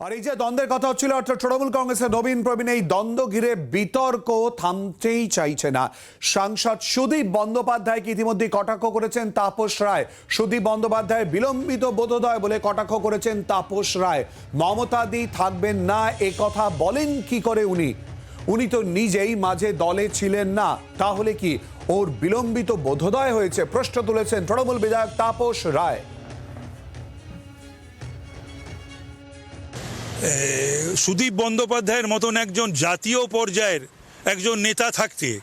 আর এই যে দ্বন্দ্বের কথা হচ্ছিল, অর্থাৎ তৃণমূল কংগ্রেসের নবীন প্রবীণ, এই দ্বন্দ্ব ঘিরে বিতর্ক থামতেই চাইছে না। সাংসদ সুদীপ বন্দ্যোপাধ্যায়কে ইতিমধ্যে কটাক্ষ করেছেন তাপস রায়? সুদীপ বন্দ্যোপাধ্যায় বিলম্বিত বোধোদয় বলে কটাক্ষ করেছেন তাপস রায়। মমতাদি থাকবেন না, এ কথা বলেন কি করে উনি? উনি তো নিজেই মাঝে দলে ছিলেন না। তাহলে কি ওর বিলম্বিত বোধোদয় হয়েছে? প্রশ্ন তুলেছেন তৃণমূল বিধায়ক তাপস রায়। সুদীপ বন্দ্যোপাধ্যায়ের মতন একজন জাতীয় পর্যায়ের একজন নেতা থাকতে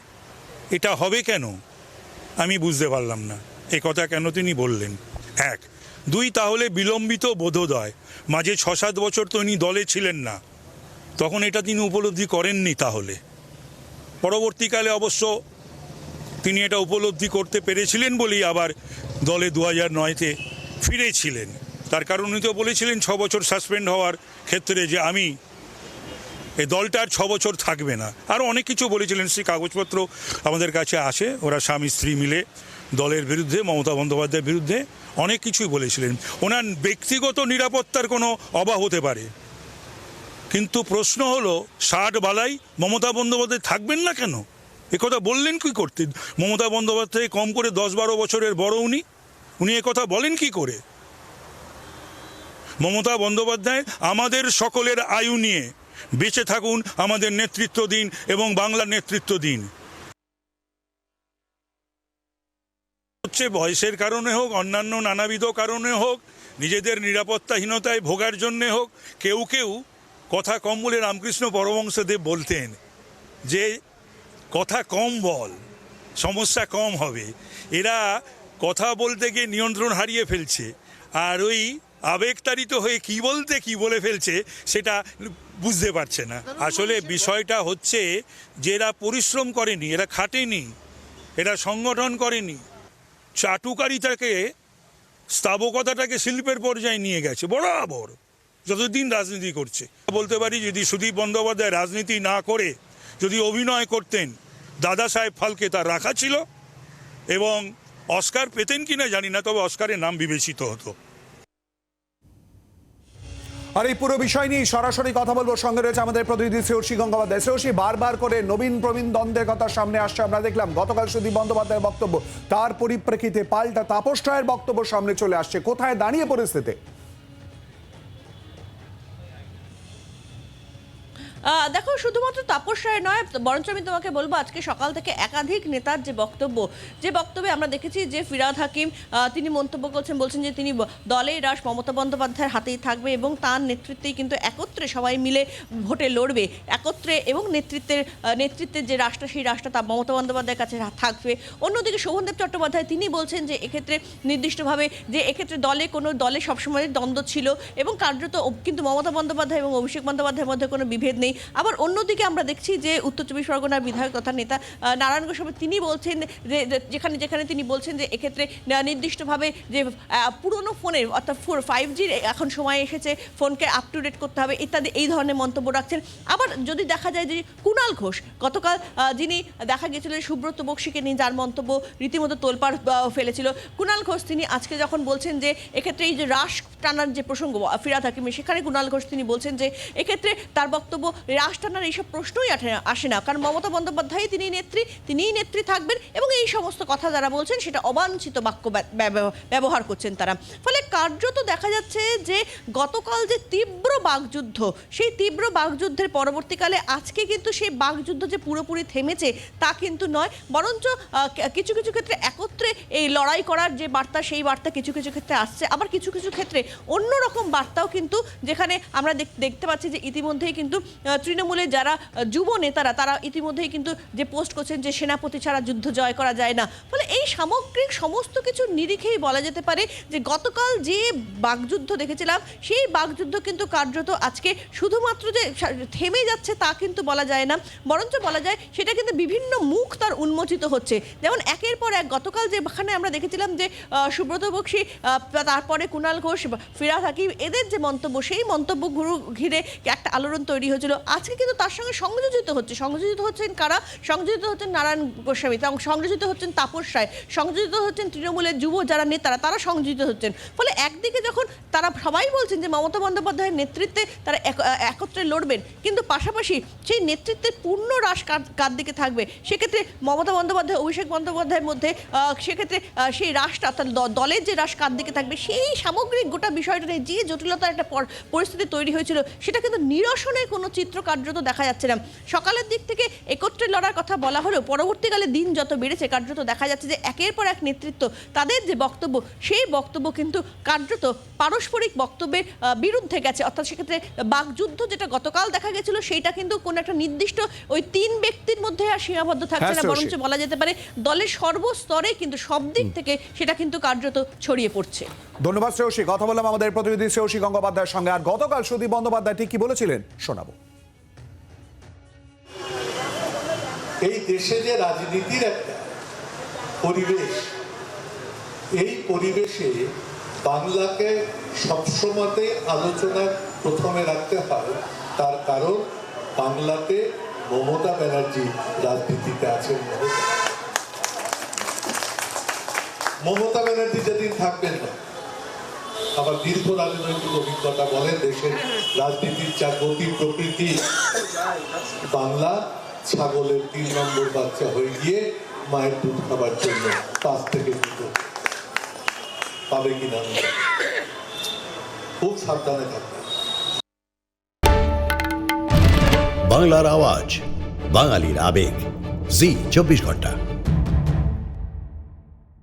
এটা হবে কেন? আমি বুঝতে পারলাম না। এ কথা কেন তিনি বললেন? এক, দুই, তাহলে বিলম্বিত বোধোদয়। মাঝে ছ সাত বছর তো উনি দলে ছিলেন না। তখন এটা তিনি উপলব্ধি করেননি তাহলে। পরবর্তীকালে অবশ্য তিনি এটা উপলব্ধি করতে পেরেছিলেন বলেই আবার দলে দু হাজার নয়তে ফিরেছিলেন। তার কারণ উনি তো বলেছিলেন ছ বছর সাসপেন্ড হওয়ার ক্ষেত্রে যে আমি এই দলটা আর ছ বছর থাকবে না। আরও অনেক কিছু বলেছিলেন, সেই কাগজপত্র আমাদের কাছে আসে। ওরা স্বামী, স্ত্রী মিলে দলের বিরুদ্ধে, মমতা বন্দ্যোপাধ্যায়ের বিরুদ্ধে অনেক কিছুই বলেছিলেন। ওনার ব্যক্তিগত নিরাপত্তার কোনো অভাব হতে পারে। কিন্তু প্রশ্ন হলো, ষাট বালাই মমতা বন্দ্যোপাধ্যায় থাকবেন না কেন? কথা বললেন কি করতে? মমতা বন্দ্যোপাধ্যায় কম করে দশ বারো বছরের বড় উনি। উনি কথা বলেন কি করে? মমতা বন্দ্যোপাধ্যায় আমাদের সকলের আয়ু নিয়ে। বেঁচে থাকুন, আমাদের নেতৃত্ব দিন এবং বাংলার নেতৃত্ব দিন। হচ্ছে বয়সের কারণে হোক, অন্যান্য নানাবিধ কারণে হোক, নিজেদের নিরাপত্তাহীনতায় ভোগার জন্যে হোক, কেউ কেউ কথা কম বলে রামকৃষ্ণ পরমংসদেব বলতেন যে, কথা কম বল, সমস্যা কম হবে। এরা কথা বলতে গিয়ে নিয়ন্ত্রণ হারিয়ে ফেলছে। আর ওই আবেগতাড়িত হয়ে কি বলতে কি বলে ফেলছে সেটা বুঝতে পারছে না। আসলে বিষয়টা হচ্ছে যে এরা পরিশ্রম করেনি এরা খাটেনি এরা সংগঠন করেনি। চাটুকারিতাকে স্থাবকতাটাকে শিল্পের পর্যায়ে নিয়ে গেছে বরাবর যতদিন রাজনীতি করছে। বলতে পারি যদি সুদীপ বন্দ্যোপাধ্যায় রাজনীতি না করে যদি অভিনয় করতেন দাদা সাহেব ফালকে তার রাখা ছিল এবং অস্কার পেতেন কিনা জানি না তবে অস্কারের নাম বিবেচিত হতো। আর এই পুরো বিষয় নিয়ে সরাসরি কথা বলব। সঙ্গে রয়েছে আমাদের প্রতিনিধি শ্রেয়সী গঙ্গোপাধ্যায়। শ্রেয়সী, বারবার করে নবীন প্রবীণ দ্বন্দ্বের কথা সামনে আসছে, আমরা দেখলাম। গতকাল সুদীপ বন্দ্যোপাধ্যায়ের বক্তব্য, তার পরিপ্রেক্ষিতে পাল্টা তাপস রায়ের বক্তব্য সামনে চলে আসছে। কোথায় দাঁড়িয়ে পরিস্থিতি? দেখো, শুধুমাত্র তাপস রায় নয়, বরঞ্চ আমি তোমাকে বলব, আজকে সকাল থেকে একাধিক নেতার যে বক্তব্য, যে বক্তব্যে আমরা দেখেছি যে ফিরাদ হাকিম তিনি মন্তব্য করছেন, বলছেন যে তিনি দলেই রাস মমতা বন্দ্যোপাধ্যায়ের হাতেই থাকবে এবং তার নেতৃত্বেই কিন্তু একত্রে সবাই মিলে ভোটে লড়বে। একত্রে এবং নেতৃত্বের নেতৃত্বের যে রাষ্ট্র সেই রাষ্ট্র তা মমতা বন্দ্যোপাধ্যায়ের কাছে থাকবে। অন্যদিকে শোভনদেব চট্টোপাধ্যায়, তিনি বলছেন যে এক্ষেত্রে নির্দিষ্টভাবে যে এক্ষেত্রে দলে কোনো, দলে সবসময় দ্বন্দ্ব ছিল এবং কার্যত কিন্তু মমতা বন্দ্যোপাধ্যায় এবং অভিষেক বন্দ্যোপাধ্যায়ের মধ্যে কোনো বিভেদ নেই। আবার অন্যদিকে আমরা দেখছি যে উত্তর চব্বিশ পরগনার বিধায়ক তথা নেতা নারায়ণ গোস্বামী তিনি বলছেন যে যেখানে যেখানে তিনি বলছেন যে এক্ষেত্রে নির্দিষ্টভাবে যে পুরনো ফোনের অর্থাৎ ফোর ফাইভ জির এখন সময় এসেছে ফোনকে আপ টু ডেট করতে হবে ইত্যাদি এই ধরনের মন্তব্য রাখছেন। আবার যদি দেখা যায় যে কুণাল ঘোষ গতকাল যিনি দেখা গেছিল সুব্রত বক্সিকে নিয়ে যার মন্তব্য রীতিমতো তোলপাড় ফেলেছিল কুণাল ঘোষ তিনি আজকে যখন বলছেন যে এক্ষেত্রে এই যে রাস টানার যে প্রসঙ্গ আহ, ফিরাদ হাকিমের সেখানে কুণাল ঘোষ তিনি বলছেন যে এক্ষেত্রে তার বক্তব্য টানার এইসব প্রশ্নই আসে না। কারণ মমতা বন্দ্যোপাধ্যায় তিনি নেত্রী, তিনিই নেত্রী থাকবেন এবং এই সমস্ত কথা যারা বলছেন, সেটা অবাঞ্ছিত বাক্য ব্যব- ব্যব- ব্যবহার করছেন তারা। ফলে কার্যত দেখা যাচ্ছে যে গতকাল যে তীব্র বাকযুদ্ধ, সেই তীব্র বাকযুদ্ধের পরবর্তীকালে আজকে কিন্তু সেই বাকযুদ্ধ যে পুরোপুরি থেমেছে, তা কিন্তু নয়। বরঞ্চ কিছু কিছু ক্ষেত্রে একত্রে এই লড়াই করার যে বার্তা, সেই বার্তা কিছু কিছু ক্ষেত্রে আসছে। আবার কিছু কিছু ক্ষেত্রে অন্যরকম বার্তাও কিন্তু যেখানে আমরা দেখতে পাচ্ছি যে ইতিমধ্যেই কিন্তু তৃণমূলের যারা যুব নেতারা, তারা ইতিমধ্যেই কিন্তু যে পোস্ট করছেন যে সেনাপতি ছাড়া যুদ্ধ জয় করা যায় না। ফলে এই সামগ্রিক সমস্ত কিছু নিরিখেই বলা যেতে পারে যে গতকাল যে বাকযুদ্ধ দেখেছিলাম, সেই বাকযুদ্ধ কিন্তু কার্যত আজকে শুধুমাত্র যে থেমে যাচ্ছে তা কিন্তু বলা যায় না। বরঞ্চ বলা যায় সেটা কিন্তু বিভিন্ন মুখ তার উন্মোচিত হচ্ছে। যেমন একের পর এক গতকাল যেখানে আমরা দেখেছিলাম যে সুব্রত বক্সি তারপরে কুণাল ঘোষ, ফিরাদ হাকিম, এদের যে মন্তব্য, সেই মন্তব্য ঘুরু একটা আলোড়ন তৈরি হয়েছিল। আজকে কিন্তু তার সঙ্গে সংযোজিত হচ্ছে। সংযোজিত হচ্ছেন কারা? সংযোজিত হচ্ছেন নারায়ণ গোস্বামী এবং সংযোজিত হচ্ছেন তাপস রায়। সংযোজিত হচ্ছেন তৃণমূলের যুব যারা নেতারা, তারা সংযোজিত হচ্ছেন। ফলে একদিকে যখন তারা সবাই বলছেন যে মমতা বন্দ্যোপাধ্যায়ের নেতৃত্বে তারা এক- একত্রে লড়বেন, কিন্তু পাশাপাশি সেই নেতৃত্বের পূর্ণ হ্রাস কার দিকে থাকবে? সেক্ষেত্রে মমতা বন্দ্যোপাধ্যায়, অভিষেক বন্দ্যোপাধ্যায়ের মধ্যে সেক্ষেত্রে সেই অর্থাৎ দ- দলের যে রাশ কার দিকে থাকবে, সেই সামগ্রিক গোটা বিষয়টা নিয়ে যে জটিলতার একটা পর- পরিস্থিতি তৈরি হয়েছিল, সেটা কিন্তু নিরসনের কোনো চিত্র কার্যত দেখা যাচ্ছে না। সকালের দিক থেকে একত্রে লড়ার কথা বলা হলেও পরবর্তীকালে দিন যত বেড়েছে কার্যত দেখা যাচ্ছে যে একের পর এক নেতৃত্ব তাদের যে বক্তব্য সেই বক্তব্য কিন্তু কার্যত পারস্পরিক বক্তব্যের বিরুদ্ধে গেছে। অর্থাৎ সেক্ষেত্রে বাকযুদ্ধ যেটা গতকাল দেখা গেছিল সেইটা কিন্তু কোনো একটা নির্দিষ্ট ওই তিন ব্যক্তির মধ্যে আর সীমাবদ্ধ থাকছে হ্যাঁ, না বরঞ্চ বলা যেতে পারে দলের সর্বস্তরে কিন্তু সব দিক থেকে সেটা কিন্তু কার্যত ছড়িয়ে পড়ছে। ধন্যবাদ শ্রেয়সী। কথা বললাম আমাদের প্রতিনিধি শ্রেয়সী গঙ্গোপাধ্যায়ের সঙ্গে। আর গতকাল সুদীপ বন্দ্যোপাধ্যায় ঠিক কি বলেছিলেন? শোনাবো। এই দেশে যে রাজনীতির একটা পরিবেশ, এই পরিবেশে বাংলাকে সবসময়তে আলোচনার প্রথমে রাখতে হয় তার কারণ, বাংলাতে মমতা ব্যানার্জি রাজনীতিতে আছেন মমতা। ব্যানার্জি যেদিন থাকবেন না, আবার দীর্ঘ রাজনৈতিক অভিজ্ঞতা বলেন দেশের রাজনীতির যা গতি, প্রকৃতি, বাংলা ছাগলের তিন নম্বর বাচ্চা হয়ে গিয়ে মায়ের দুধ খাবার জন্য পাঁচ থেকে দুটো পাবে কিনা। খুব সাবধানে থাকবে। বাংলার আওয়াজ, বাঙালির আবেগ। জি, চব্বিশ ঘণ্টা।